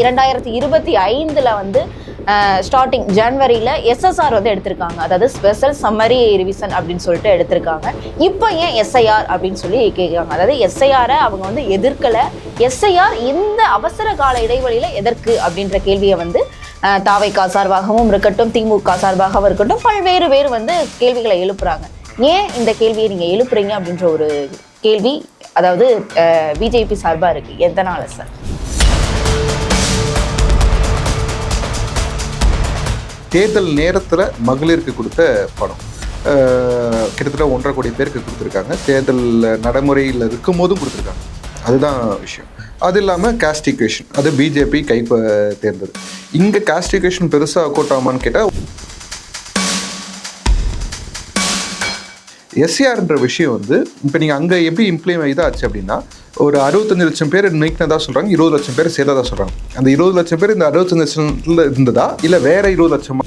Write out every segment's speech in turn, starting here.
இரண்டாயிரத்தி இருபத்தி ஐந்துல வந்து ஸ்டார்டிங் ஜனவரியில எஸ்எஸ்ஆர் வந்து எடுத்திருக்காங்க. அதாவது ஸ்பெஷல் சம்மரி ரிவிஷன் அப்படின்னு சொல்லிட்டு எடுத்திருக்காங்க. இப்போ ஏன் எஸ்ஐஆர் அப்படின்னு சொல்லி கேட்குறாங்க அதாவது எஸ்ஐஆரை அவங்க வந்து எதிர்க்கலை. எஸ்ஐஆர் இந்த அவசர கால இடைவெளியில் எதற்கு அப்படின்ற கேள்வியை வந்து தாவைக்கா சார்பாகவும் இருக்கட்டும் திமுக சார்பாகவும் இருக்கட்டும் பல்வேறு பேர் வந்து கேள்விகளை எழுப்புறாங்க. ஏன் இந்த கேள்வியை நீங்கள் எழுப்புறீங்க அப்படின்ற ஒரு கேள்வி அதாவது பிஜேபி சார்பாக இருக்குது எதனால் சார்? தேர்தல் நேரத்தில் மகளிருக்கு கொடுத்த படம். கிட்டத்தட்ட ஒன்றரை கோடி பேருக்கு கொடுத்துருக்காங்க. தேர்தல் நடைமுறையில் இருக்கும் போதும் கொடுத்துருக்காங்க. அதுதான் விஷயம். அது இல்லாமல் காஸ்ட் ஈக்குவேஷன் அது பிஜேபி கை தேர்ந்தது. இங்கே காஸ்ட் ஈக்குவேஷன் பெருசாக கூட்டாமான்னு கேட்டால் எஸ்சிஆர்ன்ற விஷயம் வந்து இப்போ நீங்கள் அங்கே எப்படி இம்ப்ளிமெண்ட் இதாச்சு அப்படின்னா ஒரு அறுபத்தஞ்சு லட்சம் பேர் நீக்கினதா சொல்கிறாங்க இருபது லட்சம் பேர் சேர்ந்ததா சொல்கிறாங்க அந்த இருபது லட்சம் பேர் இந்த அறுபத்தஞ்சு லட்சத்தில் இருந்ததா இல்லை வேற இருபது லட்சமா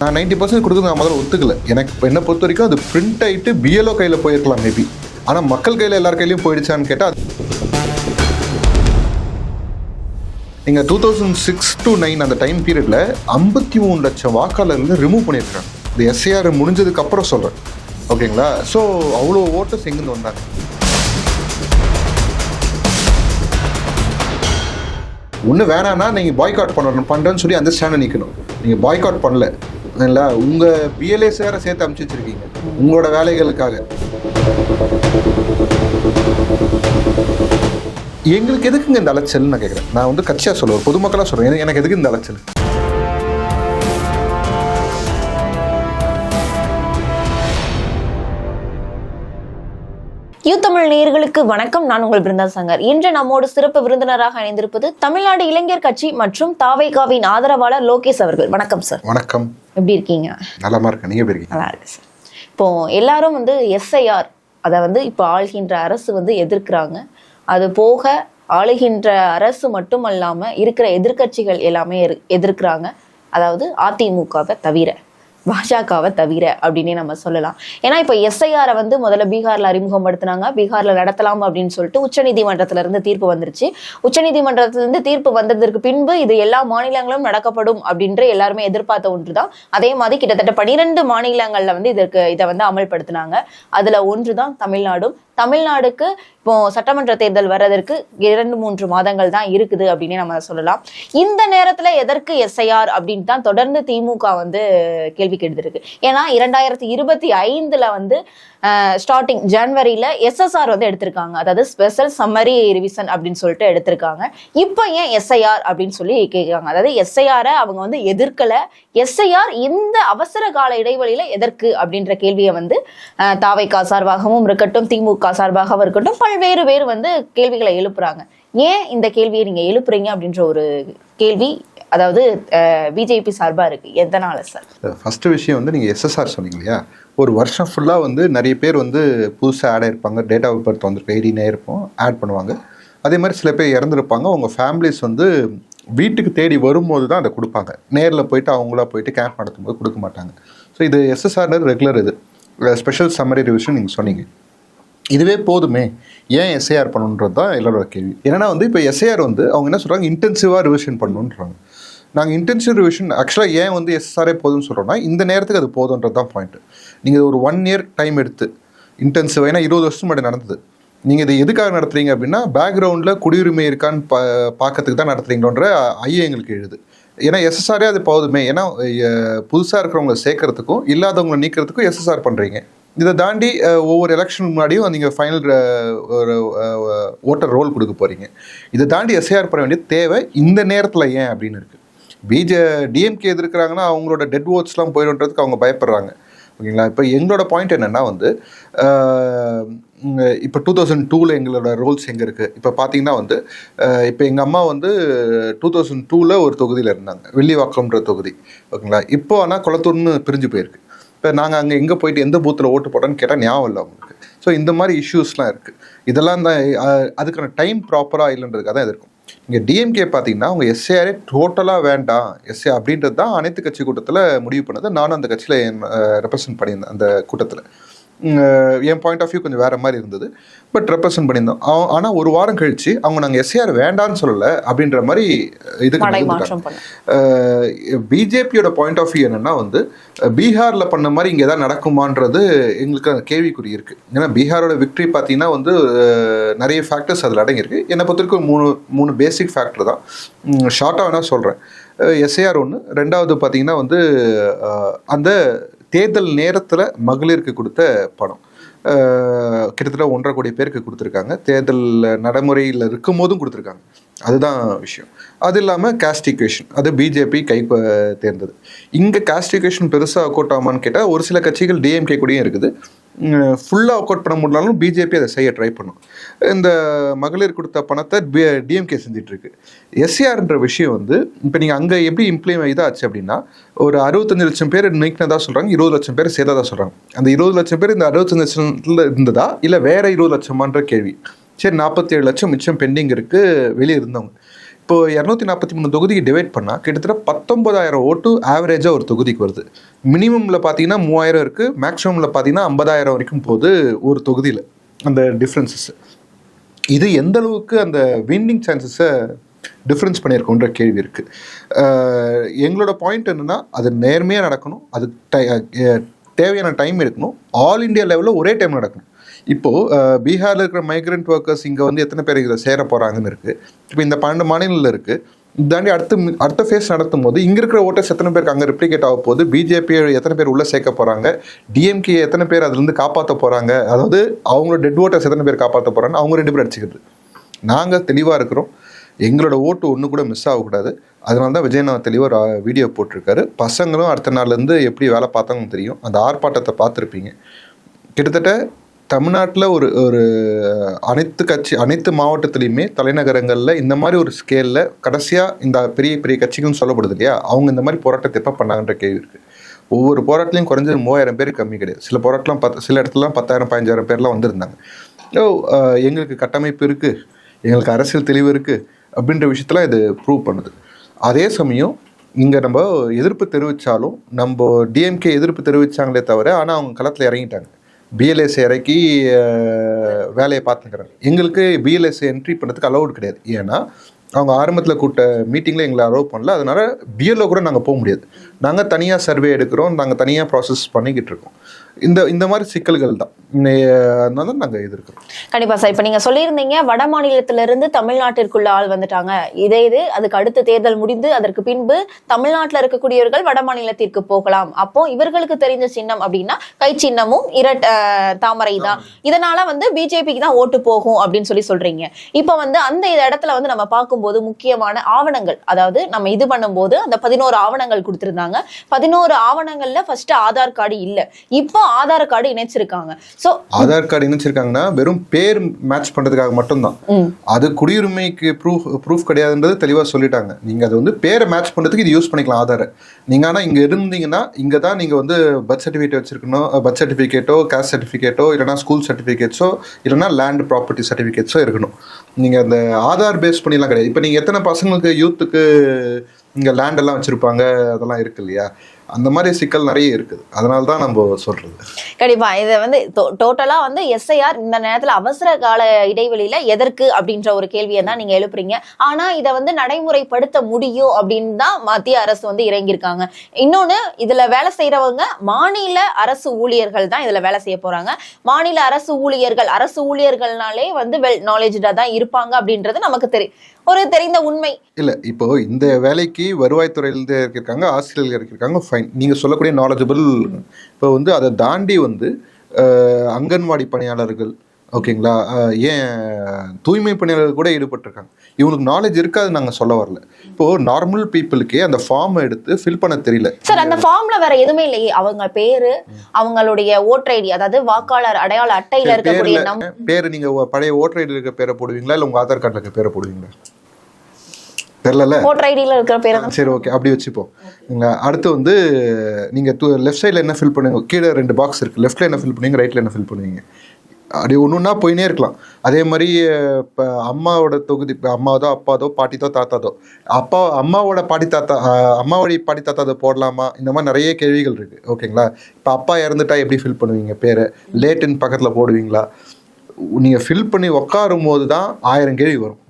நான் நைன்டி பர்சன்ட் கொடுத்து நான் முதல்ல ஒத்துக்கல. எனக்கு என்னை பொறுத்த வரைக்கும் அது பிரிண்ட் ஆகிட்டு பிஎல்ஓ கையில் போயிருக்கலாம் மேபி ஆனால் மக்கள் கையில் எல்லார் கையிலையும் போயிடுச்சான்னு கேட்டால் நீங்கள் two thousand six to nine அந்த டைம் பீரியடில் ஐம்பத்தி மூணு லட்சம் வாக்காளர்கள் ரிமூவ் பண்ணியிருக்காங்க இந்த எஸ்ஏஆர் முடிஞ்சதுக்கு அப்புறம் சொல்கிறேன் ஓகேங்களா? ஸோ அவ்வளோ ஓட்டர்ஸ் எங்கேருந்து வந்தாங்க? ஒன்று வேணான்னா நீங்கள் பாய்காட் பண்ணணும் பண்ணுறேன்னு சொல்லி அந்த ஸ்டாண்டை நிற்கணும் நீங்கள் பாய்காட் பண்ணல. இல்லை உங்கள் பிஎல்ஏ சேர சேர்த்து அமுச்சு வச்சிருக்கீங்க. உங்களோட வேலைகளுக்காக. எங்களுக்கு எதுக்குங்க இந்த அலைச்சல் நான் கேட்குறேன் நான் வந்து கட்சியாக சொல்லுவேன் பொதுமக்களாக சொல்கிறேன் எனக்கு எதுக்கு இந்த அலைச்சல்? யூ தமிழ் நேயர்களுக்கு வணக்கம். நான் உங்கள் பிருந்தா சங்கர். இன்று நம்மோடு சிறப்பு விருந்தினராக இணைந்திருப்பது தமிழ்நாடு இளைஞர் கட்சி மற்றும் தாவைகாவின் ஆதரவாளர் லோகேஷ் அவர்கள். வணக்கம் சார் வணக்கம். எப்படி இருக்கீங்க? நலமா இருக்கேன். நீங்கள் எப்படி நல்லா இருக்கு சார் இப்போ எல்லாரும் வந்து எஸ்ஐஆர் அதை வந்து இப்போ ஆள்கின்ற அரசு வந்து எதிர்க்கிறாங்க. அது போக ஆளுகின்ற அரசு மட்டும் அல்லாம இருக்கிற எதிர்க்கட்சிகள் எல்லாமே எதிர்க்கிறாங்க. அதாவது அதிமுகவை தவிர. பாஜகவை தவிர அப்படின்னே நம்ம சொல்லலாம். ஏன்னா இப்போ எஸ்ஐஆரை வந்து முதல்ல பீகாரில் அறிமுகப்படுத்தினாங்க. பீகாரில் நடத்தலாம் அப்படின்னு சொல்லிட்டு உச்சநீதிமன்றத்துல இருந்து தீர்ப்பு வந்துருச்சு. உச்சநீதிமன்றத்திலிருந்து தீர்ப்பு வந்ததற்கு பின்பு இது எல்லா மாநிலங்களும் நடக்கப்படும் அப்படின்ற எல்லாருமே எதிர்பார்த்த ஒன்று தான் அதே மாதிரி கிட்டத்தட்ட பனிரெண்டு மாநிலங்களில் வந்து இதற்கு இதை வந்து அமல்படுத்தினாங்க. ஒன்று தான் தமிழ்நாடும். தமிழ்நாடுக்கு இப்போ சட்டமன்ற தேர்தல் வர்றதற்கு இரண்டு மூன்று மாதங்கள் தான் இருக்குது அப்படின்னே நம்ம சொல்லலாம். இந்த நேரத்துல எதற்கு எஸ்ஐஆர் அப்படின்னு தான் தொடர்ந்து திமுக வந்து கேள்வி கேட்டுருக்கு. ஏன்னா இரண்டாயிரத்தி இருபத்தி ஐந்துல வந்து ஸ்டார்டிங் ஜனவரியில எஸ்எஸ்ஆர் வந்து எடுத்திருக்காங்க. அதாவது ஸ்பெஷல் சம்மரி ரிவிஷன் அப்படின்னு சொல்லிட்டு எடுத்திருக்காங்க. இப்போ ஏன் எஸ்ஐஆர் அப்படின்னு சொல்லி கேட்குறாங்க. அதாவது எஸ்ஐஆரை அவங்க வந்து எதிர்க்கல. எஸ்ஐஆர் இந்த அவசர கால இடைவெளியில எதற்கு அப்படின்ற கேள்வியை வந்து தாவைக்கா சார்பாகவும் இருக்கட்டும் திமுக சார்பாகவும் இருக்கட்டும் பல்வேறு பேர் வந்து கேள்விகளை எழுப்புறாங்க. ஏன் இந்த கேள்வியை நீங்க எழுப்புறீங்க அப்படின்ற ஒரு கேள்வி அதாவது பிஜேபி சார்பா இருக்கு. எதனால சார்? ஃபஸ்ட்டு விஷயம் வந்து நீங்கள் எஸ்எஸ்ஆர் சொன்னீங்க இல்லையா? ஒரு வருஷம் ஃபுல்லாக வந்து நிறைய பேர் வந்து புதுசாக ஆட் ஆயிருப்பாங்க. டேட் ஆஃப் பர்த் வந்துருக்கு எயிட்டீனே இருப்போம் ஆட் பண்ணுவாங்க. அதே மாதிரி சில பேர் இறந்துருப்பாங்க. அவங்க ஃபேமிலிஸ் வந்து வீட்டுக்கு தேடி வரும்போது தான் அதை கொடுப்பாங்க. நேரில் போயிட்டு அவங்களா போயிட்டு கேம்ப் நடத்தும் போது கொடுக்க மாட்டாங்க. ஸோ இது எஸ்எஸ்ஆர் ரெகுலர் இது. ஸ்பெஷல் சம்மரி ரிவிஷன் நீங்கள் சொன்னீங்க. இதுவே போதுமே. ஏன் எஸ்ஏஆர் பண்ணணுன்றது தான் எல்லாரோட கேள்வி. ஏன்னா வந்து இப்போ எஸ்ஏஆர் வந்து அவங்க என்ன சொல்கிறாங்க இன்டென்சிவாக ரிவிஷன் பண்ணணுன்றாங்க. நாங்கள் இன்டென்சிவ் ரிவிஷன் ஆக்சுவலாக ஏன் வந்து எஸ்ஆர்ஏ போதும்னு சொல்கிறோம்னா இந்த நேரத்துக்கு அது போதுன்றது தான் பாயிண்ட்டு நீங்கள் ஒரு ஒன் இயர் டைம் எடுத்து இன்டென்சிவ் ஏன்னா இருபது வருஷம் முன்னாடி நடந்தது. நீங்கள் இதை எதுக்காக நடத்துறீங்க அப்படின்னா பேக்ரவுண்டில் குடியுரிமை இருக்கான்னு பா பார்க்கறதுக்கு தான் நடத்துறீங்களோன்ற ஐயா எங்களுக்கு எழுது. ஏன்னா எஸ்எஸ்ஆரே அது போதுமே. ஏன்னா புதுசாக இருக்கிறவங்கள சேர்க்கறதுக்கும் இல்லாதவங்களை நீக்கிறதுக்கும் எஸ்எஸ்ஆர் பண்ணுறீங்க இதை தாண்டி ஒவ்வொரு எலெக்ஷன் முன்னாடியும் நீங்கள் ஃபைனல் ஒரு ஓட்டர் ரோல் கொடுக்க போகிறீங்க இதை தாண்டி எஸ்ஐஆர் பண்ண வேண்டிய தேவை இந்த நேரத்தில் ஏன் அப்படின்னு இருக்குது பிஜே டிஎம்கே எதிர்க்கிறாங்கன்னா அவங்களோட டெட் ஓட்ஸ்லாம் போயிடுன்றதுக்கு அவங்க பயப்படுறாங்க. ஓகேங்களா? இப்போ எங்களோட பாயிண்ட் என்னென்னா வந்து இப்போ டூ தௌசண்ட் டூவில் எங்களோட ரோல்ஸ் எங்கே இருக்குது இப்போ பார்த்தீங்கன்னா வந்து இப்போ எங்கள் அம்மா வந்து டூ தௌசண்ட் டூவில் ஒரு தொகுதியில் இருந்தாங்க. வெள்ளிவாக்கம்ன்ற தொகுதி. ஓகேங்களா? இப்போ ஆனால் குளத்தூர்னு பிரிஞ்சு போயிருக்கு. இப்போ நாங்கள் அங்கே எங்கே போயிட்டு எந்த பூத்தில் ஓட்டு போட்டோன்னு கேட்டால் ஞாபகம் இல்லை அவங்களுக்கு. ஸோ இந்த மாதிரி இஷ்யூஸ்லாம் இருக்குது இதெல்லாம் தான் அதுக்கான டைம் ப்ராப்பராக இல்லைன்றதுக்காக தான் இருக்கும். இங்கே டிஎம்கே பார்த்தீங்கன்னா அவங்க எஸ்ஏஆரே டோட்டலாக வேண்டாம். எஸ்ஏ அப்படின்றது தான் அனைத்து கட்சி கூட்டத்தில் முடிவு பண்ணது. நானும் அந்த கட்சியில் ரெப்ரசன்ட் பண்ணியிருந்தேன் அந்த கூட்டத்தில். என் பாயிண்ட் ஆஃப் வியூ கொஞ்சம் வேற மாதிரி இருந்தது. பட் ரெப்ரசன்ட் பண்ணியிருந்தோம். ஆ- ஆனா ஒரு வாரம் கழிச்சு அவங்க நாங்கள் எஸ்ஏஆர் வேண்டான்னு சொல்லலை அப்படின்ற மாதிரி இதுக்கு பிஜேபியோட பாயிண்ட் ஆஃப் வியூ என்னன்னா வந்து பீகார்ல பண்ண மாதிரி இங்க ஏதாவது நடக்குமான்றது எங்களுக்கு அந்த கேள்விக்குறி இருக்கு. ஏன்னா பீகாரோட விக்டரி பார்த்தீங்கன்னா வந்து நிறைய ஃபேக்டர்ஸ் அதில் அடங்கியிருக்கு. என்னை பொறுத்த வரைக்கும் மூணு மூணு பேசிக் ஃபேக்டர் தான். ஷார்ட்டாக வேணா சொல்கிறேன் எஸ்ஏஆர் ஒன்று ரெண்டாவது பார்த்தீங்கன்னா வந்து அந்த தேர்தல் நேரத்தில் மகளிருக்கு கொடுத்த பணம். கிட்டத்தட்ட ஒன்றரை கோடி பேருக்கு கொடுத்துருக்காங்க. தேர்தல் நடைமுறையில் இருக்கும் போதும் கொடுத்துருக்காங்க. அதுதான் விஷயம். அது இல்லாமல் காஸ்ட் அது பிஜேபி கை தேர்ந்தது. இங்கே காஸ்டிகேஷன் பெருசாக ஒர்க் அவுட் ஆகுமான்னு கேட்டால் ஒரு சில கட்சிகள் டிஎம்கே கூடயும் இருக்குது. ஃபுல்லாக ஒர்க் அவுட் பண்ண முடியலாலும் பிஜேபி அதை செய்ய ட்ரை பண்ணும். இந்த மகளிர் கொடுத்த பணத்தை டிஎம்கே செஞ்சிட்ருக்கு எஸ்சிஆர்ன்ற விஷயம் வந்து இப்போ நீங்கள் அங்கே எப்படி இம்ப்ளிமெண்ட் இதாச்சு அப்படின்னா ஒரு அறுபத்தஞ்சு லட்சம் பேர் நீக்கினதாக சொல்கிறாங்க இருபது லட்சம் பேர் சேர்த்ததா சொல்கிறாங்க அந்த இருபது லட்சம் பேர் இந்த அறுபத்தஞ்சு லட்சத்தில் இருந்ததா இல்லை வேறு இருபது லட்சமான்ற கேள்வி. சரி நாற்பத்தி ஏழு லட்சம் மிச்சம் பெண்டிங் இருக்குது வெளியே இருந்தவங்க. இப்போ இரநூத்தி நாற்பத்தி மூணு தொகுதிக்கு டிவைட் பண்ணால் கிட்டத்தட்ட பத்தொன்பதாயிரம் ஓட்டு ஆவரேஜாக ஒரு தொகுதிக்கு வருது. மினிமமில் பார்த்தீங்கன்னா மூவாயிரம் இருக்குது மேக்ஸிமமில் பார்த்தீங்கன்னா ஐம்பதாயிரம் வரைக்கும் போகுது ஒரு தொகுதியில். அந்த டிஃப்ரென்சஸ் இது எந்த அளவுக்கு அந்த வின்னிங் சான்சஸை டிஃப்ரென்ஸ் பண்ணியிருக்கோன்ற கேள்வி இருக்குது எங்களோட பாயிண்ட் என்னென்னா அது நேர்மையாக நடக்கணும். அது டை- தேவையான டைம் எடுக்கணும் ஆல் இந்தியா லெவலில் ஒரே டைம் நடக்கணும். இப்போது பீகாரில் இருக்கிற மைக்ரண்ட் ஒர்க்கர்ஸ் இங்கே வந்து எத்தனை பேர் இதில் சேர போகிறாங்கன்னு இருக்குது இப்போ இந்த பன்னெண்டு மாநிலங்களில் இருக்குது இதாண்டி அடுத்த அடுத்த ஃபேஸ் நடத்தும் போது இங்கே இருக்கிற ஓட்டர்ஸ் எத்தனை பேருக்கு அங்கே ரிப்ளிகேட் ஆக போகுது? பிஜேபி எத்தனை பேர் உள்ளே சேர்க்க போகிறாங்க டிஎம்கே எத்தனை பேர் அதுலேருந்து காப்பாற்ற போகிறாங்க அதாவது அவங்களோட டெட் ஓட்டர்ஸ் எத்தனை பேர் காப்பாற்ற போகிறாங்க அவங்க ரெண்டு பேர் அடிச்சுக்கிறது. நாங்கள் தெளிவாக இருக்கிறோம். எங்களோட ஓட்டு ஒன்று கூட மிஸ் ஆகக்கூடாது. அதனால தான் விஜயநாத் தெளிவாக வீடியோ போட்டிருக்காரு. பசங்களும் அடுத்த நாள்லேருந்து எப்படி வேலை பார்த்தாங்கன்னு தெரியும். அந்த ஆர்ப்பாட்டத்தை பார்த்துருப்பீங்க. கிட்டத்தட்ட தமிழ்நாட்டில் ஒரு ஒரு அனைத்து கட்சி அனைத்து மாவட்டத்துலேயுமே தலைநகரங்களில் இந்த மாதிரி ஒரு ஸ்கேலில் கடைசியாக இந்த பெரிய பெரிய கட்சிக்கும் சொல்லப்படுது இல்லையா? அவங்க இந்த மாதிரி போராட்டத்தை எப்போ பண்ணாங்கன்ற கேள்வி இருக்குது ஒவ்வொரு போராட்டத்துலையும் குறைஞ்சது மூவாயிரம் பேர் கம்மி கிடையாது. சில போராட்டம்லாம் பத்து சில இடத்துலலாம் பத்தாயிரம் பதினஞ்சாயிரம் பேர்லாம் வந்திருந்தாங்க. ஓ எங்களுக்கு கட்டமைப்பு இருக்குது எங்களுக்கு அரசியல் தெளிவு இருக்குது அப்படின்ற விஷயத்தெலாம் இது ப்ரூவ் பண்ணுது. அதே சமயம் இங்கே நம்ம எதிர்ப்பு தெரிவித்தாலும் நம்ம டிஎம்கே எதிர்ப்பு தெரிவித்தாங்களே தவிர ஆனால் அவங்க களத்தில் இறங்கிட்டாங்க. பிஎல்எஸ் இறக்கி வேலையை பார்த்துக்கிறாங்க எங்களுக்கு பிஎல்எஸ் என்ட்ரி பண்ணுறதுக்கு அலோவுட் கிடையாது. ஏன்னா அவங்க ஆரம்பத்தில் கூட்ட மீட்டிங்கில் எங்களை அலோவ் பண்ணல. அதனால் பிஎல்ஓ கூட நாங்கள் போக முடியாது. நாங்கள் தனியாக சர்வே எடுக்கிறோம். நாங்கள் தனியாக ப்ராசஸ் பண்ணிக்கிட்டு இருக்கோம். இந்த இந்த மாதிரி சிக்கல்கள் தான் அதனால நாங்கள் எதிர்க்கிறோம். கண்டிப்பா சார். இப்ப நீங்க சொல்லியிருந்தீங்க வட மாநிலத்தில இருந்து தமிழ்நாட்டிற்குள்ள ஆள் வந்துட்டாங்க. இதே இது அதுக்கு அடுத்த தேர்தல் முடிந்து அதற்கு பின்பு தமிழ்நாட்டுல இருக்கக்கூடியவர்கள் வட மாநிலத்திற்கு போகலாம். அப்போ இவர்களுக்கு தெரிஞ்ச சின்னம் அப்படின்னா கை சின்னமும் இரட் தாமரை. தான் இதனால வந்து பிஜேபிக்கு தான் ஓட்டு போகும் அப்படின்னு சொல்லி சொல்றீங்க. இப்ப வந்து அந்த இடத்துல வந்து நம்ம பார்க்கும்போது முக்கியமான ஆவணங்கள் அதாவது நம்ம இது பண்ணும்போது அந்த பதினோரு ஆவணங்கள் கொடுத்திருந்தாங்க. பதினோரு ஆவணங்கள்ல ஃபர்ஸ்ட் ஆதார் கார்டு இல்ல. இப்போ ஆதார் கார்டு இணைச்சிருக்காங்க. சோ ஆதார் கார்டு இணைச்சிருக்காங்கன்னா வெறும் பேர் மேட்ச் பண்ணுறதுக்காக மட்டும்தான். அது குடியுரிமைக்கு ப்ரூஃப் ப்ரூஃப் கிடையாதுன்றது தெளிவாக சொல்லிட்டாங்க. நீங்கள் அது வந்து பேரை மேட்ச் பண்ணுறதுக்கு இது யூஸ் பண்ணிக்கலாம் ஆதாரை. நீங்கள் ஆனால் இங்கே இருந்தீங்கன்னா இங்கே தான் நீங்கள் வந்து பர்த் சர்டிஃபிகேட் வச்சிருக்கணும் பர்த் சர்டிஃபிகேட்டோ கேஸ்ட் சர்டிஃபிகேட்டோ இல்லைனா ஸ்கூல் சர்டிஃபிகேட்ஸோ இல்லைனா லேண்ட் ப்ராப்பர்ட்டி சர்டிஃபிகேட்ஸோ இருக்கணும். நீங்கள் அந்த ஆதார் பேஸ் பண்ணிலாம் கிடையாது. இப்போ நீங்கள் எத்தனை பசங்களுக்கு யூத்துக்கு இங்கே லேண்ட் எல்லாம் வச்சுருப்பாங்க அதெல்லாம் இருக்கு இல்லையா? அந்த மாதிரி சிக்கல் நிறைய இருக்குது. அதனால தான் நம்ம சொல்றது. கண்டிப்பா. இதை வந்து டோட்டலா வந்து எஸ்ஐஆர் இந்த நேரத்துல அவசர கால இடைவெளியில எதற்கு அப்படின்ற ஒரு கேள்வியை தான் நீங்க எழுப்புறீங்க. ஆனா இதை வந்து நடைமுறைப்படுத்த முடியும் அப்படின்னு தான் மத்திய அரசு வந்து இறங்கியிருக்காங்க. இன்னொன்னு இதுல வேலை செய்யறவங்க மாநில அரசு ஊழியர்கள் தான் இதுல வேலை செய்ய போறாங்க. மாநில அரசு ஊழியர்கள் அரசு ஊழியர்கள்னாலே வந்து வெல் நாலேஜா தான் இருப்பாங்க அப்படின்றது நமக்கு தெரியும் ஒரு தெரிந்த உண்மை. இல்லை இப்போ இந்த வேலைக்கு வருவாய்த்துறையிலேருந்து இருக்காங்க ஆசிரியர்கள் இருக்காங்க ஃபைன் நீங்கள் சொல்லக்கூடிய நாலேஜபிள் இப்போ வந்து அதை தாண்டி வந்து அங்கன்வாடி பணியாளர்கள் ஓகேங்களா? ஏன் தூய்மை பணியாளர்கள் கூட ஈடுபட்டிருக்காங்க. இவங்களுக்கு நாலேஜ் இருக்காது நாங்கள் சொல்ல வரல. இப்போ நார்மல் பீப்புளுக்கே அந்த ஃபார்மை எடுத்து ஃபில் பண்ண தெரியல. சார் அந்த ஃபார்ம்ல வேற எதுவுமே இல்லையே. அவங்க பேரு அவங்களுடைய ஓட்டர் ஐடி அதாவது வாக்காளர் அடையாள அட்டையில இருக்கக்கூடிய பேர் நீங்கள் பழைய ஓட்டர் ஐடியில் இருக்க பேரை போடுவீங்களா? இல்லை உங்கள் ஆதார் கார்டில் இருக்க பேரை போடுவீங்களா? தெரிலல ஓட்டர் ஐடியில இருக்கிற பேரு தான் சரி ஓகே அப்படி வச்சுப்போம். அடுத்து வந்து நீங்கள் லெஃப்ட் சைடில் என்ன ஃபில் பண்ணுங்க? கீழே ரெண்டு பாக்ஸ் இருக்குது லெஃப்ட்டில் என்ன ஃபில் பண்ணுவீங்க? ரைட்டில் என்ன ஃபில் பண்ணுவீங்க? அப்படி ஒன்று ஒன்றா போயினே இருக்கலாம். அதே மாதிரி இப்போ அம்மாவோட தொகுதி அம்மாவதோ அப்பாதோ பாட்டிதோ தாத்தாதோ. அப்பா அம்மாவோட பாட்டி தாத்தா அஹ், அம்மாவோட பாட்டி தாத்தாதோ போடலாமா? இந்த மாதிரி நிறைய கேள்விகள் இருக்குது ஓகேங்களா இப்போ அப்பா இறந்துட்டா எப்படி ஃபில் பண்ணுவீங்க பேரை? லேட்டுன்னு பக்கத்தில் போடுவீங்களா? நீங்கள் ஃபில் பண்ணி உட்காரும் போது தான் ஆயிரம் கேள்வி வரும்.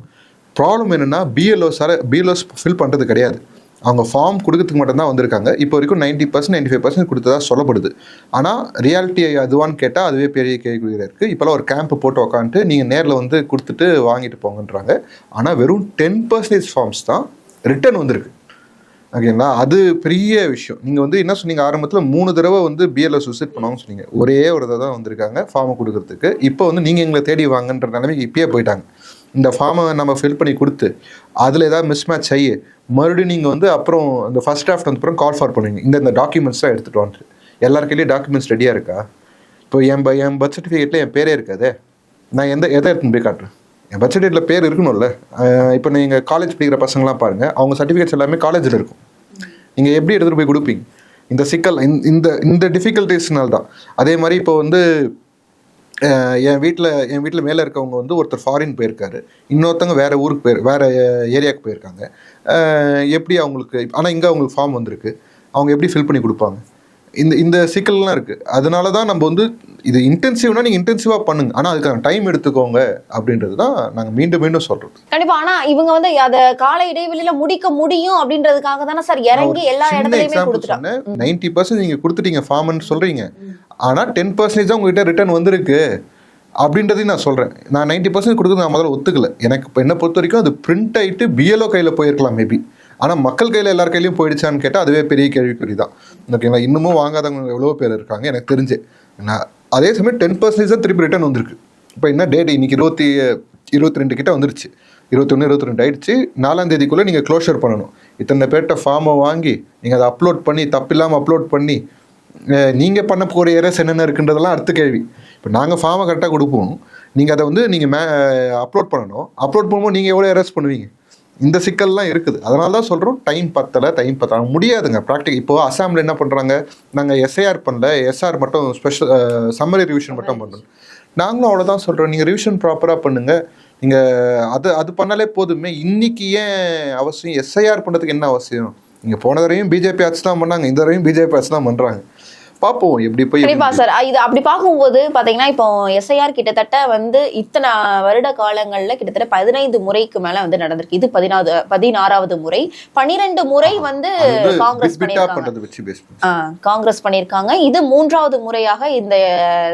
ப்ராப்ளம் என்னென்னா பிஎல்ஓ சார பிஎல்ஓஸ் ஃபில் பண்ணுறது கிடையாது. அவங்க ஃபார்ம் கொடுக்கறதுக்கு மட்டும்தான் வந்திருக்காங்க. இப்போ வரைக்கும் ninety percent ninety five percent கொடுத்ததாக சொல்லப்படுது ஆனால் ரியாலிட்டி அதுவான்னு கேட்டால் அதுவே பெரிய கேள்விக்குறியாக இருக்குது இப்போலாம் ஒரு கேம்ப் போட்டு உக்காந்துட்டு நீங்கள் நேரில் வந்து கொடுத்துட்டு வாங்கிட்டு போங்கன்றாங்க. ஆனால் வெறும் டென் பர்சன்டேஜ் ஃபார்ம்ஸ் தான் ரிட்டர்ன் வந்திருக்கு. ஓகேங்களா அது பெரிய விஷயம். நீங்கள் வந்து என்ன சொன்னீங்க? ஆரம்பத்தில் மூணு தடவை வந்து பிஎல்எஸ் விசிட் பண்ணுவாங்கன்னு சொன்னீங்க. ஒரே ஒரு தான் வந்திருக்காங்க ஃபார்மை கொடுக்கறதுக்கு. இப்போ வந்து நீங்கள் எங்களை தேடி வாங்கன்ற நிலைமைக்கு இப்பயே போயிட்டாங்க. இந்த ஃபார்மை நம்ம ஃபில் பண்ணி கொடுத்து அதில் ஏதாவது மிஸ் மேட்ச் ஆகி மறுபடியும் நீங்கள் வந்து அப்புறம் இந்த ஃபர்ஸ்ட் டிராஃப்ட் வந்து அப்புறம் கால் ஃபார் பண்ணுவீங்க. இந்த இந்த டாக்குமெண்ட்ஸ்லாம் எடுத்துகிட்டு வந்துட்டு எல்லாருக்கையிலேயும் டாக்குமெண்ட்ஸ் ரெடியாக இருக்கா? இப்போ என் ப- என் பர்த் சர்டிஃபிகேட்டில் என் பேரே இருக்காதே? நான் எந்த எதை எடுத்துன்னு போய் காட்டுறேன்? என் பர்த் சர்டிஃபிகேட்டில் பேர் இருக்கணும்ல. இப்போ நீங்கள் காலேஜ் படிக்கிற பசங்களாம் பாருங்கள் அவங்க சர்டிஃபிகேட்ஸ் எல்லாமே காலேஜில் இருக்கும். நீங்கள் எப்படி எடுத்துகிட்டு போய் கொடுப்பீங்க? இந்த சிக்கல் இந்த- இந்த இந்த தான் அதே மாதிரி இப்போ வந்து என் வீட்டில் என் வீட்டில் மேலே இருக்கவங்க வந்து ஒருத்தர் ஃபாரின் போயிருக்காரு. இன்னொருத்தவங்க வேறு ஊருக்கு போய் வேறு ஏரியாவுக்கு போயிருக்காங்க. எப்படி அவங்களுக்கு ஆனால் இங்கே அவங்களுக்கு ஃபார்ம் வந்திருக்கு. அவங்க எப்படி ஃபில் பண்ணி கொடுப்பாங்க? இந்த இந்த சிக்கல்லாம் இருக்குது அதனால தான் நம்ம வந்து இது இன்டென்சிவ்னா நீங்கள் இன்டென்சிவாக பண்ணுங்க. ஆனால் அதுக்கான டைம் எடுத்துக்கோங்க அப்படின்றது தான் நாங்கள் மீண்டும் மீண்டும் சொல்கிறது கண்டிப்பா. ஆனா இவங்க வந்து அத கால இடைவெளியில முடிக்க முடியும் அப்படின்றதுக்காக தானே சார் இறங்கி எல்லா இடத்துலயுமே கொடுத்துட்டாங்க நைன்டி பர்சன்ட் நீங்க கொடுத்துட்டீங்க ஃபார்ம்னு சொல்றீங்க. ஆனா டென் பர்சன்டேஜ் தான் உங்ககிட்ட ரிட்டர்ன் வந்திருக்கு அப்படின்றதையும் நான் சொல்றேன். நான் நைன்டி பர்சன்ட் கொடுக்குறது நான் முதல்ல ஒத்துக்கல. எனக்கு இப்போ என்ன பொறுத்த வரைக்கும் அது பிரிண்ட் ஆயிட்டு பிஎல்ஓ கையில போயிருக்கலாம் மேபி ஆனால் மக்கள் கையில் எல்லார் கையிலையும் போயிடுச்சான்னு கேட்டால் அதுவே பெரிய கேள்விக்குறி தான் ஓகேங்களா? இன்னமும் வாங்காதவங்க எவ்வளோ பேர் இருக்காங்க எனக்கு தெரிஞ்சு. நான் அதே சமயம் டென் பர்சன்டேஜ் தான் திருப்பி ரிட்டர்ன் வந்திருக்கு. இப்போ என்ன டேட் இன்னைக்கு இருபத்தி இருபத்தி ரெண்டு கிட்ட வந்துருச்சு. இருபத்தொன்று இருபத்தி ரெண்டு ஆயிடுச்சு. நாலாம் தேதிக்குள்ளே நீங்கள் க்ளோஷர் பண்ணணும். இத்தனை பேர்கிட்ட ஃபார்மை வாங்கி நீங்கள் அதை அப்லோட் பண்ணி தப்பில்லாமல் அப்லோட் பண்ணி நீங்கள் பண்ண போகிற ஏரஸ் என்னென்ன இருக்குன்றதெல்லாம் அடுத்த கேள்வி. இப்போ நாங்கள் ஃபார்மை கரெக்டாக கொடுப்போம். நீங்கள் அதை வந்து நீங்கள் மே அப்லோட் பண்ணணும். அப்லோட் பண்ணும்போது நீங்கள் எவ்வளோ எரஸ் பண்ணுவீங்க? இந்த சிக்கல்லாம் இருக்குது. அதனால தான் சொல்கிறோம் டைம் பத்தலை டைம் பத்தலை. முடியாதுங்க ப்ராக்டிக் இப்போ அசாமில் என்ன பண்ணுறாங்க நாங்கள் எஸ்ஐஆர் பண்ணல எஸ்ஆர் மட்டும் ஸ்பெஷல் சம்மரி ரிவிஷன் மட்டும் பண்ணுறோம் நாங்களும் அவ்வளோதான் சொல்கிறோம் நீங்கள் ரிவிஷன் ப்ராப்பராக பண்ணுங்கள் நீங்கள் அது அது பண்ணாலே போதுமே. இன்னைக்கு ஏன் அவசியம் எஸ்ஐஆர் பண்ணுறதுக்கு என்ன அவசியம்? நீங்கள் போன தடவையும் பிஜேபி ஆட்சி தான் பண்ணாங்க இந்த தடவையும் பிஜேபி ஆட்சி தான் பண்ணுறாங்க பார்ப்போம் எப்படி போய் கண்டிப்பா சார். இது அப்படி பார்க்கும்போது பாத்தீங்கன்னா இப்போ எஸ்ஐஆர் கிட்டத்தட்ட வந்து இத்தனை வருட காலங்கள்ல கிட்டத்தட்ட பதினைந்து முறைக்கு மேல வந்து நடந்திருக்கு. இது பதினாவது பதினாறாவது முறை. பனிரெண்டு முறை வந்து காங்கிரஸ் பண்ணியிருக்காங்க. காங்கிரஸ் பண்ணியிருக்காங்க. இது மூன்றாவது முறையாக இந்த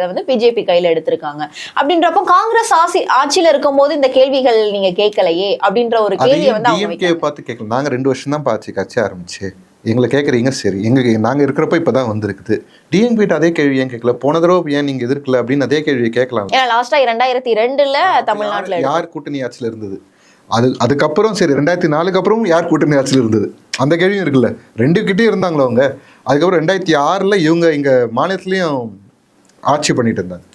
வந்து பிஜேபி கையில எடுத்திருக்காங்க. அப்படின்றப்போ காங்கிரஸ் ஆட்சி ஆட்சியில இருக்கும்போது இந்த கேள்விகள் நீங்க கேட்கலையே அப்படின்ற ஒரு கேள்வியை வந்து அவங்க. பார்த்து கேட்கலாம் நாங்கள் ரெண்டு வருஷம் தான் பாச்சு கட்சி ஆரம்பிச்சு. எங்களை கேட்குறீங்க சரி. எங்க நாங்கள் இருக்கிறப்ப இப்போ தான் வந்திருக்குது டிஎம்கிட்ட அதே கேள்வி ஏன் கேட்கல போன தடவை ஏன் நீங்கள் எதிர்க்கல அப்படின்னு அதே கேள்வியை கேட்கலாம். ஏன்னா லாஸ்டா இரண்டாயிரத்தி ரெண்டுல தமிழ்நாட்டுல யார் கூட்டணி ஆட்சியில் இருந்தது? அது அதுக்கப்புறம் சரி ரெண்டாயிரத்தி நாலுக்கு அப்புறம் யார் கூட்டணி ஆட்சியில் இருந்தது? அந்த கேள்வியும் இருக்குல்ல. ரெண்டு கிட்டே இருந்தாங்களோ அவங்க? அதுக்கப்புறம் ரெண்டாயிரத்தி ஆறில் இவங்க இங்கே மாநிலத்துலேயும் ஆட்சி பண்ணிட்டு இருந்தாங்க.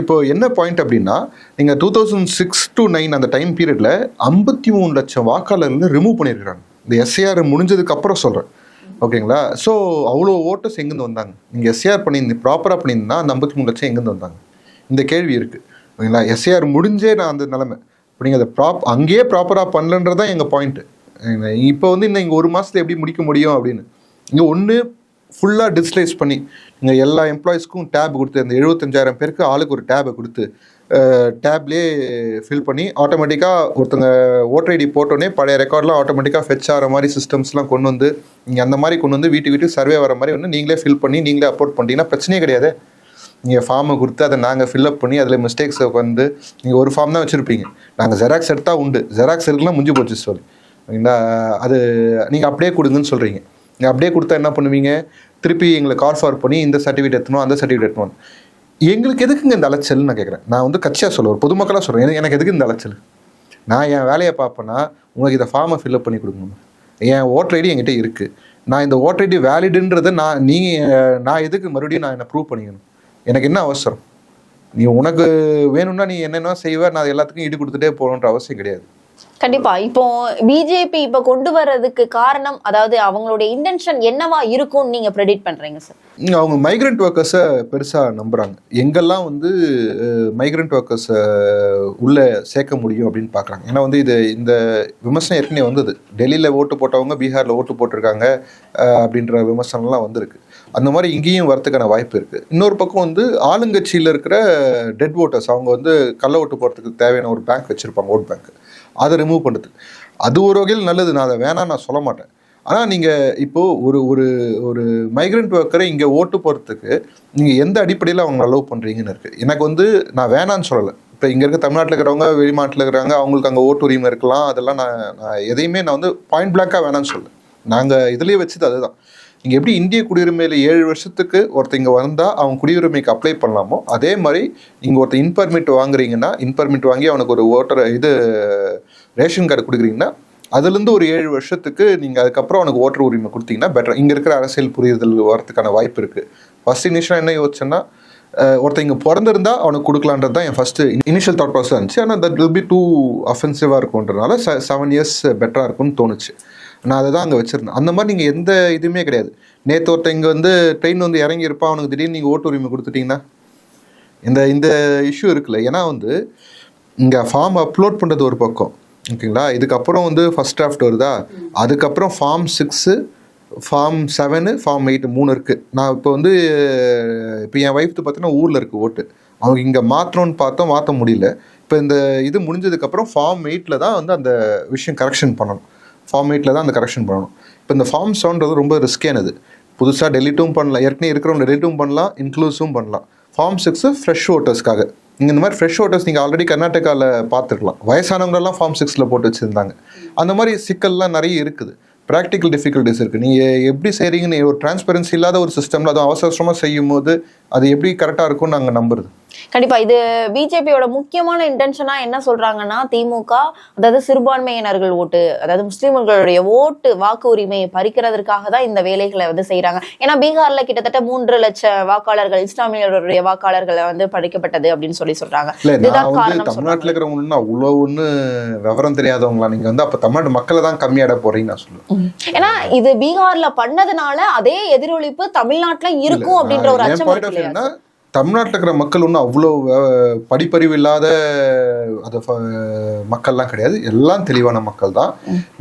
இப்போ என்ன பாயிண்ட் அப்படின்னா நீங்கள் two thousand six to nine அந்த டைம் பீரியடில் ஐம்பத்தி மூணு லட்சம் வாக்காளர்லேருந்து ரிமூவ் பண்ணியிருக்காங்க இந்த எஸ்ஏஆர் முடிஞ்சதுக்கு அப்புறம் சொல்கிறேன் ஓகேங்களா? ஸோ அவ்வளோ ஓட்டர்ஸ் எங்கேருந்து வந்தாங்க? நீங்கள் எஸ்ஏஆர் பண்ணியிருந்து ப்ராப்பராக பண்ணியிருந்தா அந்த ஐம்பத்தி மூணு லட்சம் எங்கேருந்து வந்தாங்க? இந்த கேள்வி இருக்குது ஓகேங்களா? எஸ்ஏஆர் முடிஞ்சே நான் அந்த நிலமை. இப்போ நீங்கள் அதை ப்ராப் அங்கேயே ப்ராப்பராக பண்ணலன்றது தான் எங்கள் பாயிண்ட்டு இப்போ வந்து இன்னும் இங்கே ஒரு மாதத்தில் எப்படி முடிக்க முடியும் அப்படின்னு. இங்கே ஒன்று ஃபுல்லாக டிஜிட்டலைஸ் பண்ணி நீங்கள் எல்லா எம்ப்ளாயிஸ்க்கும் டேப் கொடுத்து அந்த எழுபத்தஞ்சாயிரம் பேருக்கு ஆளுக்கு ஒரு டேபை கொடுத்து டேப்லேயே ஃபில் பண்ணி ஆட்டோமேட்டிக்காக ஒருத்தங்க ஓட்டர் ஐடி போட்டோன்னே பழைய ரெக்கார்ட்லாம் ஆட்டோமேட்டிக்காக ஃபெச் ஆகிற மாதிரி சிஸ்டம்ஸ்லாம் கொண்டு வந்து நீங்கள் அந்த மாதிரி கொண்டு வந்து வீட்டுக்கு வீட்டுக்கு சர்வே வர மாதிரி வந்து நீங்களே ஃபில் பண்ணி நீங்களே அப்லோட் பண்ணிட்டீங்கன்னா பிரச்சனையே கிடையாது. நீங்கள் ஃபார்மை கொடுத்து அதை நாங்கள் ஃபில்அப் பண்ணி அதில் மிஸ்டேக்ஸை வந்து நீங்கள் ஒரு ஃபார்ம் தான் வச்சுருப்பீங்க. நாங்கள் ஜெராக்ஸ் எடுத்தால் உண்டு. ஜெராக்ஸ் எடுக்கலாம் முடிஞ்சு போச்சு சொல்லி ஓகேங்களா அது நீங்கள் அப்படியே கொடுங்கன்னு சொல்கிறீங்க நீங்கள் அப்படியே கொடுத்தா என்ன பண்ணுவீங்க? திருப்பி எங்களை கால் ஃபார் பண்ணி இந்த சர்டிஃபிகேட் எடுத்துணும் அந்த சர்டிஃபிகேட் எடுத்துணும் எங்களுக்கு எதுக்குங்க இந்த அலைச்சல்னு நான் கேட்குறேன் நான் வந்து கட்சியாக சொல்லுவேன் பொதுமக்களாக சொல்கிறேன் எனக்கு- எனக்கு எதுக்கு இந்த அலைச்சல்? நான் என் வேலையை பார்ப்பேன்னா உங்களுக்கு இதை ஃபார்மை ஃபில்அப் பண்ணி கொடுக்கணும்? என் ஓட்டர் ஐடி என்கிட்ட இருக்குது நான் இந்த ஓட்டர் ஐடி வேலிடுன்றதை நான் நீங்கள் நான் எதுக்கு மறுபடியும் நான் என்னை ப்ரூவ் பண்ணிக்கணும்? எனக்கு என்ன அவசரம்? நீ உனக்கு வேணும்னா நீ என்னென்ன செய்வ நான் அது எல்லாத்துக்கும் ஈடு கொடுத்துட்டே போகணுன்ற அவசியம் கிடையாது. கண்டிப்பா. இப்போ பிஜேபி இப்ப கொண்டு வர்றதுக்கு காரணம் அதாவது அவங்களுடைய இன்டென்ஷன் என்னவா இருக்கும்னு நீங்க ப்ரெடிக்ட் பண்றீங்க சார் அவங்க மைக்ரண்ட் ஒர்க்கர்ஸை பெருசாக நம்புறாங்க. எங்கெல்லாம் வந்து மைக்ரண்ட் ஒர்க்கர்ஸை உள்ளே சேர்க்க முடியும் அப்படின்னு பார்க்குறாங்க ஏன்னா வந்து இது இந்த விமர்சனம் ஏற்கனவே வந்தது. டெல்லியில் ஓட்டு போட்டவங்க பீகாரில் ஓட்டு போட்டிருக்காங்க அப்படின்ற விமர்சனம்லாம் வந்திருக்கு. அந்த மாதிரி இங்கேயும் வரதுக்கான வாய்ப்பு இருக்குது இன்னொரு பக்கம் வந்து ஆளுங்கட்சியில் இருக்கிற டெட் ஓட்டர்ஸ் அவங்க வந்து கள்ள ஓட்டு போகிறதுக்கு தேவையான ஒரு பேங்க் வச்சுருப்பாங்க ஓட் பேங்க் அதை ரிமூவ் பண்ணுறது அது ஒரு வகையில் நல்லது. நான் அதை வேணாம் நான் சொல்ல மாட்டேன். ஆனால் நீங்கள் இப்போது ஒரு ஒரு ஒரு மைக்ரண்ட் ஒர்க்கரை இங்கே ஓட்டு போகிறதுக்கு நீங்கள் எந்த அடிப்படையில் அவங்க அலோவ் பண்ணுறீங்கன்னு இருக்குது எனக்கு வந்து நான் வேணான்னு சொல்லலை. இப்போ இங்கே இருக்க தமிழ்நாட்டில் இருக்கிறவங்க வெளிநாட்டில் இருக்கிறவங்க அவங்களுக்கு அங்கே ஓட்டு உரிமை இருக்கலாம். அதெல்லாம் நான் நான் எதையுமே நான் வந்து பாயிண்ட் பிளாக்காக வேணான்னு சொல்லலை. நாங்கள் இதுலேயே வச்சது அதுதான். இங்கே எப்படி இந்திய குடியுரிமையில் ஏழு வருஷத்துக்கு ஒருத்தங்க வந்தால் அவன் குடியுரிமைக்கு அப்ளை பண்ணலாமோ அதே மாதிரி நீங்கள் ஒருத்தர் இன்பர்மிட் வாங்குறீங்கன்னா இன்பர்மிட் வாங்கி அவனுக்கு ஒரு ஓட்டர் இது ரேஷன் கார்டு கொடுக்குறீங்கன்னா அதுலேருந்து ஒரு ஏழு வருஷத்துக்கு நீங்கள் அதுக்கப்புறம் அவனுக்கு ஓட்டர் உரிமை கொடுத்தீங்கன்னா பெட்டர் இங்கே இருக்கிற அரசியல் புரிதல் வரதுக்கான வாய்ப்பு இருக்குது ஃபர்ஸ்ட் இனிஷியலாக என்ன யோசிச்சேன்னா ஒருத்தங்க இங்கே பிறந்திருந்தா அவனுக்கு கொடுக்கலான்றது தான் என் ஃபஸ்ட்டு இனிஷியல் தாட் ப்ராசஸ் இருந்துச்சு. ஆனால் தட் வில் பி டூ அஃபென்சிவாக இருக்கும்ன்றனால செவன் இயர்ஸ் பெட்டராக இருக்கும்னு தோணுச்சு. நான் அதை தான் அங்கே வச்சுருந்தேன். அந்த மாதிரி நீங்கள் எந்த இதுவுமே கிடையாது. நேற்று ஒருத்தங்க இங்கே வந்து ட்ரெயின் வந்து இறங்கி இருப்பான். அவனுக்கு திடீர்னு நீங்கள் ஓட்டு உரிமை கொடுத்துட்டிங்கன்னா இந்த இந்த இஷ்யூ இருக்குல்ல. ஏன்னா வந்து இங்கே ஃபார்ம் அப்லோட் பண்ணுறது ஒரு பக்கம். ஓகேங்களா? இதுக்கப்புறம் வந்து ஃபஸ்ட் டிராஃப்ட் வருதா? அதுக்கப்புறம் form six form seven form eight மூணு இருக்குது நான் இப்போ வந்து இப்போ என் ஒய்ஃப்த்து பார்த்தீங்கன்னா ஊரில் இருக்குது ஓட்டு. அவங்க இங்கே மாற்றணும்னு பார்த்தோம் மாற்ற முடியல. இப்போ இந்த இது முடிஞ்சதுக்கப்புறம் ஃபார்ம் எயிட்டில் தான் வந்து அந்த விஷயம் கரெக்ஷன் பண்ணணும். ஃபார்ம் எயிட்டில் தான் அந்த கரெக்ஷன் பண்ணணும். இப்போ இந்த ஃபார்ம் செவன்றது ரொம்ப ரிஸ்கியானது புதுசாக டெலிட்டும் பண்ணலாம். ஏற்கனவே இருக்கிறவங்க டெலிட்டும் பண்ணலாம் இன்க்ளூஸும் பண்ணலாம். ஃபார்ம் சிக்ஸு ஃப்ரெஷ் ஓட்டர்ஸ்க்காக இங்கே இந்த மாதிரி ஃப்ரெஷ் ஓட்டர்ஸ் நீங்கள் ஆல்ரெடி கர்நாடகாவில் பார்த்துருக்கலாம். வயசானவங்களெல்லாம் ஃபார்ம் சிக்ஸில் போட்டு வச்சுருந்தாங்க. அந்த மாதிரி சிக்கல்லாம் நிறைய இருக்குது. ப்ராக்டிக்கல் டிஃபிகல்ட்டிஸ் இருக்குது நீங்கள் எப்படி செய்கிறீங்கன்னு ஒரு டிரான்ஸ்பரன்சி இல்லாத ஒரு சிஸ்டமில் அதுவும் அவசரமாக செய்யும் போது அது எப்படி கரெக்டாக இருக்கும்னு நாங்கள் நம்புறது. கண்டிப்பா இது பிஜேபியோட முக்கியமான இன்டென்ஷனா என்ன சொல்றாங்கன்னா திமுக அதாவது சிறுபான்மையினர்கள் ஓட்டு அதாவது முஸ்லிம்களுடைய ஓட்டு வாக்கு உரிமையை பறிக்கிறதுக்காக தான் இந்த வேலைகளை வந்து செய்றாங்க. ஏன்னா பீகார்ல கிட்டத்தட்ட மூன்று லட்சம் வாக்காளர்கள் இஸ்லாமியர்களுடைய வாக்காளர்களை வந்து பறிக்கப்பட்டது அப்படின்னு சொல்லி சொல்றாங்க. இதுதான் வந்து காரணம் தமிழ்நாட்டில் இருக்கிறவங்க அவ்வளோ ஒன்று விவரம் தெரியாதவங்களா? நீங்கள் வந்து அப்போ தமிழ்நாட்டு மக்களை தான் கம்மியாட போகிறீங்கன்னு நான் சொல்லுவேன். ஏன்னா இது பீகார்ல பண்ணதுனால அதே எதிரொலிப்பு தமிழ்நாட்டுல இருக்கும் அப்படின்ற ஒரு அச்சம் தமிழ்நாட்டில் இருக்கிற மக்கள் ஒன்றும் அவ்வளோ படிப்பறிவு இல்லாத அது மக்கள்லாம் கிடையாது. எல்லாம் தெளிவான மக்கள் தான்.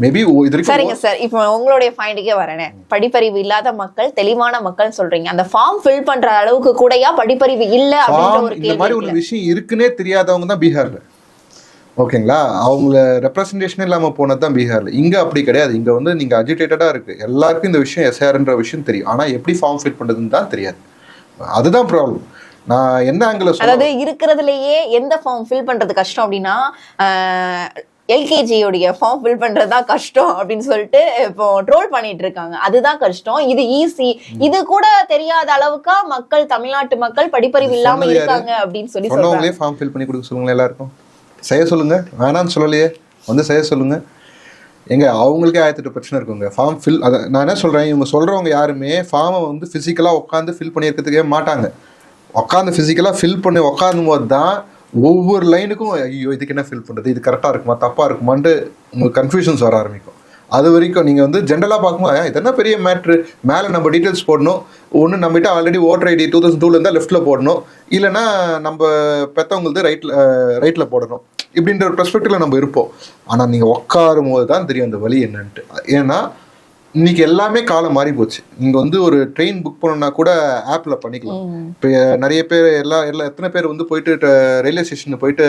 மேபி இது சரிங்க சார் இப்போ உங்களுடைய பாயிண்ட்டுக்கே வரேனே. படிப்பறிவு இல்லாத மக்கள் தெளிவான மக்கள் சொல்றீங்க. அந்த ஃபார்ம் ஃபில் பண்ற அளவுக்கு கூடயா படிப்பறிவு இல்ல அப்படின்ற இந்த மாதிரி ஒரு? விஷயம் இருக்குன்னே தெரியாதவங்க தான் பீகார்ல. ஓகேங்களா? அவங்கள ரெப்ரசன்டேஷன் இல்லாமல் போனது தான் பீகார்ல. இங்க அப்படி கிடையாது. இங்க வந்து நீங்க அஜிடேட்டடா இருக்கு. எல்லாருக்கும் இந்த விஷயம் எஸ்ஆர்ன்ற விஷயம் தெரியும். ஆனா எப்படி ஃபார்ம் ஃபில் பண்றதுன்னு தான் தெரியாது. அதுதான் ப்ராப்ளம் நான் என்ன ஆங்கிள் அதாவது இருக்கிறதுலயே எந்த ஃபார்ம் ஃபில் பண்றது கஷ்டம் அப்படின்னா எல்கேஜி உடைய ஃபார்ம் ஃபில் பண்றது தான் கஷ்டம் அப்படின்னு சொல்லிட்டு இப்போ ட்ரோல் பண்ணிட்டு இருக்காங்க. அதுதான் கஷ்டம். இது ஈஸி இது கூட தெரியாத அளவுக்கா மக்கள் தமிழ்நாட்டு மக்கள் படிப்பறிவு இல்லாம? இருக்காங்க அப்படின்னு சொல்லி சொல்றாங்க. சொன்னவங்களே ஃபார்ம் ஃபில் பண்ணி கொடுக்க சொல்லுங்களேன் எல்லாருக்கும். செய்ய சொல்லுங்க. வேணாம்னு சொல்லலையே. வந்து செய்ய சொல்லுங்க. எங்க அவங்களுக்கே ஆயிரத்தெட்டு பிரச்சனை இருக்குங்க. ஃபார்ம் ஃபில் அதை நான் என்ன சொல்றேன் இவங்க சொல்றவங்க யாருமே ஃபார்மை வந்து ஃபிசிக்கலாக உட்காந்து ஃபில் பண்ணியிருக்கிறதுக்கே மாட்டாங்க. உட்காந்து ஃபிசிக்கலாக ஃபில் பண்ணி உட்காந்தும் போது தான் ஒவ்வொரு லைனுக்கும் ஐயோ இதுக்கு என்ன ஃபில் பண்ணுறது இது கரெக்டாக இருக்குமா? தப்பாக இருக்குமான்ட்டு உங்களுக்கு கன்ஃபியூஷன்ஸ் வர ஆரம்பிக்கும். அது வரைக்கும் நீங்கள் வந்து ஜென்ரலாக பார்க்கும்போது இது என்ன பெரிய மேட்ரு மேலே நம்ம டீட்டெயில்ஸ் போடணும். ஒன்று நம்மகிட்ட already voter ID two thousand டூவில் இருந்தால் லெஃப்ட்டில் போடணும். இல்லைன்னா நம்ம பெற்றவங்களுக்கு ரைட்டில் ரைட்டில் போடணும். இப்படின்ற ஒரு பெர்ஸ்பெக்டிவில் நம்ம இருப்போம். ஆனால் நீங்கள் உட்காரும் போது தான் தெரியும் அந்த வழி என்னன்ட்டு. ஏன்னா இன்னைக்கு எல்லாமே காலம் மாறி போச்சு. நீங்கள் வந்து ஒரு ட்ரெயின் புக் பண்ணணும்னா கூட ஆப்பில் பண்ணிக்கலாம். இப்போ நிறைய பேர் எல்லா எல்லா எத்தனை பேர் வந்து போயிட்டு ரயில்வே ஸ்டேஷனுக்கு போயிட்டு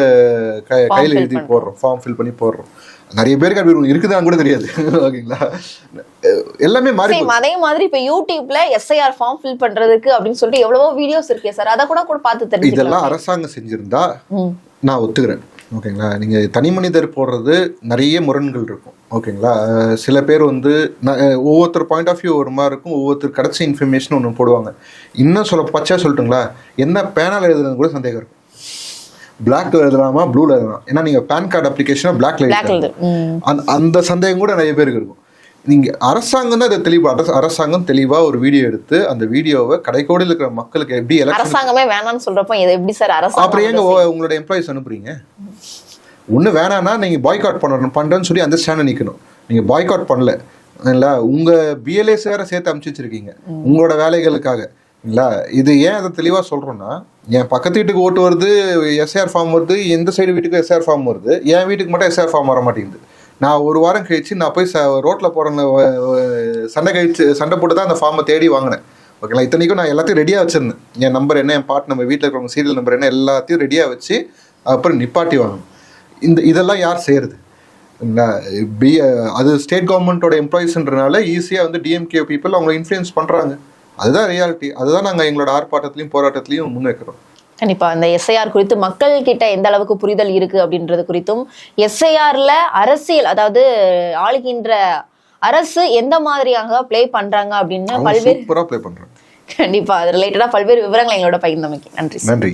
க கையில் எழுதி. போடுறோம். ஃபார்ம் ஃபில் பண்ணி போடுறோம். நிறைய பேருக்கு அப்படி ஒண்ணு இருக்குதான்னு கூட தெரியாது. ஓகேங்களா? எல்லாமே மாறி அதே மாதிரி இப்ப யூடியூப்ல எஸ்ஐஆர் ஃபார்ம் ஃபில் பண்றதுக்கு அப்படின்னு சொல்லிட்டு எவ்வளவோ வீடியோஸ் இருக்கே சார் அத கூட கூட பார்த்து இதெல்லாம் தெரிஞ்சுக்கலாம் அரசாங்கம் செஞ்சிருந்தா. நான் ஒத்துக்கிறேன். ஓகேங்களா? நீங்கள் தனி மனிதர் போடுறது நிறைய முரண்கள் இருக்கும். ஓகேங்களா? சில பேர் வந்து ஒவ்வொருத்தர் பாயிண்ட் ஆஃப் வியூ ஒரு மாதிரி இருக்கும். ஒவ்வொருத்தர் கிடைச்ச இன்ஃபர்மேஷன் ஒன்று போடுவாங்க. இன்னும் சொல்ல பச்சா சொல்லட்டுங்களா? என்ன பேனால் எழுதுறது கூட சந்தேகம் இருக்கும். பிளாக் எழுதலாமா? ப்ளூல எழுதலாம். ஏன்னா நீங்கள் பேன் கார்டு அப்ளிகேஷனை பிளாக்ல எழுதலாம் அந்த அந்த சந்தேகம் கூட நிறைய பேருக்கு இருக்கும். நீங்கள் அரசாங்கம் தான் இதை தெளிவாக அரச அரசாங்கம் தெளிவாக ஒரு வீடியோ எடுத்து அந்த வீடியோவை கடைக்கோடியில் இருக்கிற மக்களுக்கு எப்படி அரசாங்கமே வேணாம்னு சொல்றப்போ இது எப்படி சார் அப்புறம் ஏங்க அரசாங்கம் உங்களோட எம்ப்ளாயிஸ் அனுப்புறீங்க? ஒன்று வேணான்னா நீங்கள் பாய்காட் பண்ணணும் பண்ணுறேன்னு சொல்லி அந்த ஸ்டாண்டை நிற்கணும் நீங்கள் பாய்காட் பண்ணல. இல்லை உங்கள் பிஎல்ஏஸ் வேற சேர்த்து அமுச்சு வச்சிருக்கீங்க. உங்களோட வேலைகளுக்காக. இல்ல இது ஏன் அதை தெளிவாக சொல்கிறோன்னா என் பக்கத்து வீட்டுக்கு ஓட்டு வருது எஸ்ஆர் ஃபார்ம் வருது எந்த சைடு வீட்டுக்கு எஸ்ஆர் ஃபார்ம் வருது என் வீட்டுக்கு மட்டும் எஸ்ஆர் ஃபார்ம் வர மாட்டேங்குது. நான் ஒரு வாரம் கழிச்சு நான் போய் ச ரோட்டில் போகிறவங்க சண்டை கழிச்சு சண்டை போட்டு தான் அந்த ஃபார்மை தேடி வாங்கினேன். ஓகேங்களா இத்தனைக்கும் நான் எல்லாத்தையும் ரெடியாக வச்சிருந்தேன். என் நம்பர் என்ன என் பாட் நம்பர் வீட்டில் இருக்கிறவங்க சீரியல் நம்பர் என்ன எல்லாத்தையும் ரெடியாக வச்சு அப்புறம் நிப்பாட்டி வாங்கணும். இந்த இதெல்லாம் யார் செய்கிறது பி அது ஸ்டேட் கவர்மெண்ட்டோட எம்ப்ளாயிஸ்ன்றனால ஈஸியாக வந்து டிஎம்கே பீப்புள் அவங்களை இன்ஃப்ளூயன்ஸ் பண்ணுறாங்க அதுதான் ரியாலிட்டி அதுதான் நாங்கள் எங்களோட ஆர்ப்பாட்டத்துலையும் போராட்டத்துலேயும் முன் முன்வைக்கிறோம். கண்டிப்பா. இந்த எஸ்ஐஆர் குறித்து மக்கள் கிட்ட எந்த அளவுக்கு புரிதல் இருக்கு அப்படின்றது குறித்தும் எஸ்ஐஆர்ல அரசியல் அதாவது ஆளுகின்ற அரசு எந்த மாதிரியாக ப்ளே பண்றாங்க அப்படின்னு பல்வேறு ப்ளே பண்ணுறாங்க கண்டிப்பா. அது ரிலேட்டடா பல்வேறு விவரங்களை எங்களோட பகிர்ந்தமைக்கு. நன்றி. நன்றி.